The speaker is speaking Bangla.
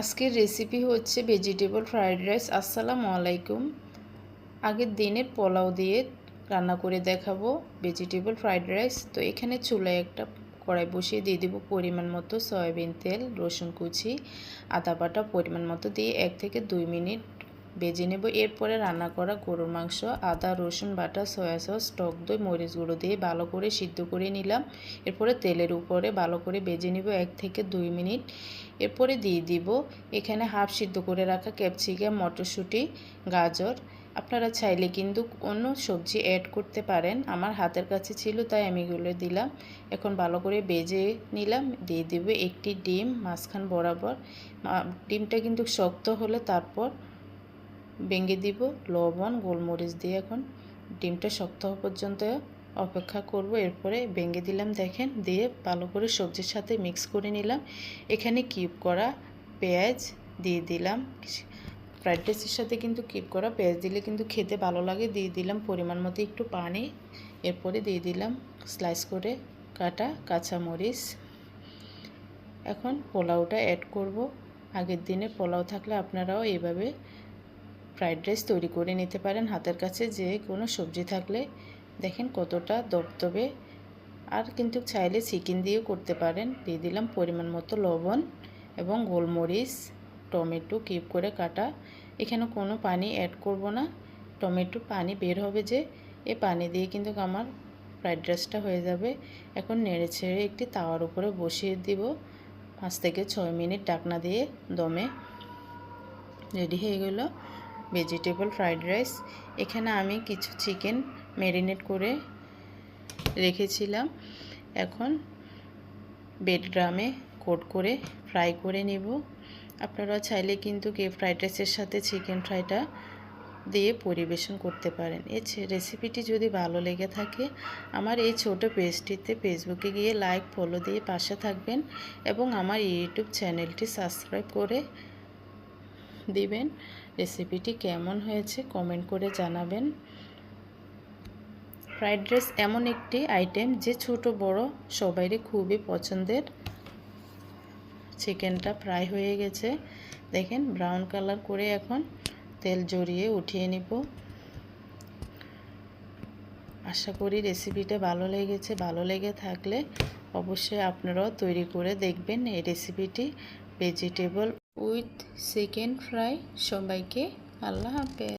আজকের রেসিপি হচ্ছে ভেজিটেবল ফ্রাইড রাইস আসসালামু আলাইকুম। আগের দিনের পোলাও দিয়ে রান্না করে দেখাবো ভেজিটেবল ফ্রাইড রাইস তো এখানে চুলায় একটা কড়াই বসিয়ে দিয়ে দেবো পরিমাণ মতো সয়াবিন তেল, রসুন কুচি, আদা বাটা পরিমাণ মতো দিয়ে এক থেকে দুই মিনিট বেজে নেব। এরপরে রান্না করা গরুর মাংস, আদা, রসুন বাটা, সয়া সস, টক দই, মরিচ গুঁড়ো দিয়ে ভালো করে সিদ্ধ করে নিলাম। এরপরে তেলের উপরে ভালো করে বেজে নিব এক থেকে দুই মিনিট। এরপরে দিয়ে দিব এখানে হাফ সিদ্ধ করে রাখা ক্যাপসিকাম, মটরশুঁটি, গাজর। আপনারা চাইলে কিন্তু অন্য সবজি অ্যাড করতে পারেন। আমার হাতের কাছে ছিল, তাই আমি এগুলো দিলাম। এখন ভালো করে বেজে নিলাম। দিয়ে দিব একটি ডিম, মাঝখান বরাবর। ডিমটা কিন্তু শক্ত হলে তারপর ভেঙে দিব লবণ, গোলমরিচ দিয়ে এখন ডিমটা শক্ত হওয়া পর্যন্ত অপেক্ষা করব। এরপরে ভেঙে দিলাম, দেখেন, দিয়ে ভালো করে সবজির সাথে মিক্স করে নিলাম। এখানে কিউব করা পেঁয়াজ দিয়ে দিলাম। ফ্রাইড রাইসের সাথে কিন্তু কিপ করা পেঁয়াজ দিলে কিন্তু খেতে ভালো লাগে। দিয়ে দিলাম পরিমাণ মতো একটু পানি। এরপরে দিয়ে দিলাম স্লাইস করে কাটা কাঁচামরিচ। এখন পোলাওটা অ্যাড করব। আগের দিনে পোলাও থাকলে আপনারাও এভাবে ফ্রাইড রাইস তৈরি করে নিতে পারেন হাতের কাছে, যে কোনো সবজি থাকলে। দেখেন কতটা দবদবে আর কিন্তু চাইলে চিকেন দিয়েও করতে পারেন। দিয়ে দিলাম পরিমাণ মতো লবণ এবং গোলমরিচ, টমেটো কিপ করে কাটা। এখানে কোনো পানি অ্যাড করব না। টমেটো পানি বের হবে যে, এ পানি দিয়ে কিন্তু আমার ফ্রাইড রাইসটা হয়ে যাবে। এখন নেড়ে ছেড়ে একটি তাওয়ার উপরে বসিয়ে দিব। পাঁচ থেকে ছয় মিনিট ডাকনা দিয়ে দমে। রেডি হয়ে গেল। ভেজিটেবল ফ্রাইড রাইস এখানে আমি কিছু চিকেন ম্যারিনেট করে রেখেছিলাম। এখন বেড ড্রামে কোট করে ফ্রাই করে নেব। আপনারা চাইলে কিন্তু কে ফ্রাইড রাইসের সাথে চিকেন ফ্রাইটা দিয়ে পরিবেশন করতে পারেন। এই রেসিপিটি যদি ভালো লেগে থাকে, আমার এই ছোট পেজটিতে ফেসবুকে গিয়ে লাইক ফলো দিয়ে পাশে থাকবেন এবং আমার ইউটিউব চ্যানেলটি সাবস্ক্রাইব করে দিবেন। রেসিপিটি কেমন হয়েছে কমেন্ট করে জানাবেন। ফ্রাইড রাইস এমন একটি আইটেম যে ছোট, বড় সবাইরই খুবই পছন্দের। চিকেনটা ফ্রাই হয়ে গেছে। দেখেন ব্রাউন কালার করে এখন তেল জড়িয়ে উঠিয়ে নিব। আশা করি রেসিপিটা ভালো লেগেছে। ভালো লেগে থাকলে অবশ্যই আপনারাও তৈরি করে দেখবেন এই রেসিপিটি ভেজিটেবল উইথ চিকেন ফ্রাই সবাইকে আল্লাহ হাফেজ।